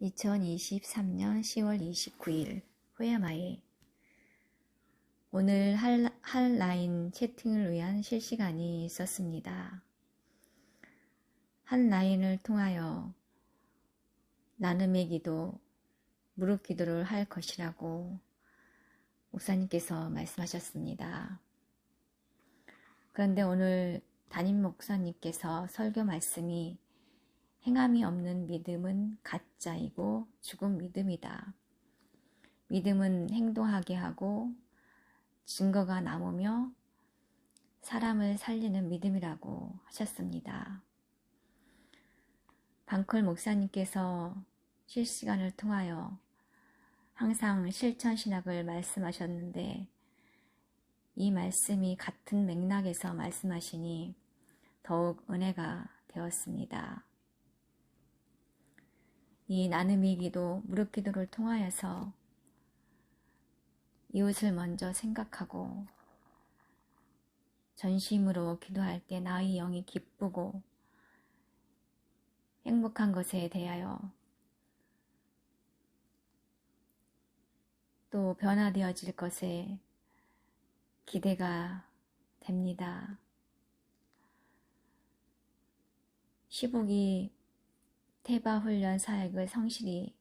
2023년 10월 29일 호야마에 오늘 할, 한라인 채팅을 위한 실시간이 있었습니다. 한 라인을 통하여 나눔의 기도, 무릎 기도를 할 것이라고 목사님께서 말씀하셨습니다. 그런데 오늘 담임 목사님께서 설교 말씀이 행함이 없는 믿음은 가짜이고 죽은 믿음이다. 믿음은 행동하게 하고 증거가 남으며 사람을 살리는 믿음이라고 하셨습니다. 방클 목사님께서 실시간을 통하여 항상 실천 신학을 말씀하셨는데 이 말씀이 같은 맥락에서 말씀하시니 더욱 은혜가 되었습니다. 이 나눔의 기도, 무릎 기도를 통하여서 이웃을 먼저 생각하고 전심으로 기도할 때 나의 영이 기쁘고 행복한 것에 대하여 또 변화되어질 것에 기대가 됩니다. 시복이 태바 훈련 사역을 성실히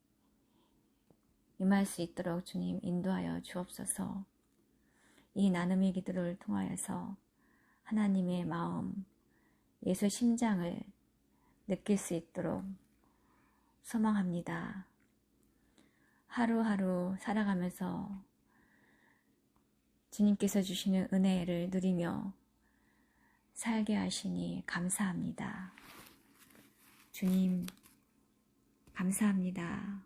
임할 수 있도록 주님 인도하여 주옵소서. 이 나눔의 기도를 통하여서 하나님의 마음, 예수 심장을 느낄 수 있도록 소망합니다. 하루하루 살아가면서 주님께서 주시는 은혜를 누리며 살게 하시니 감사합니다. 주님, 감사합니다.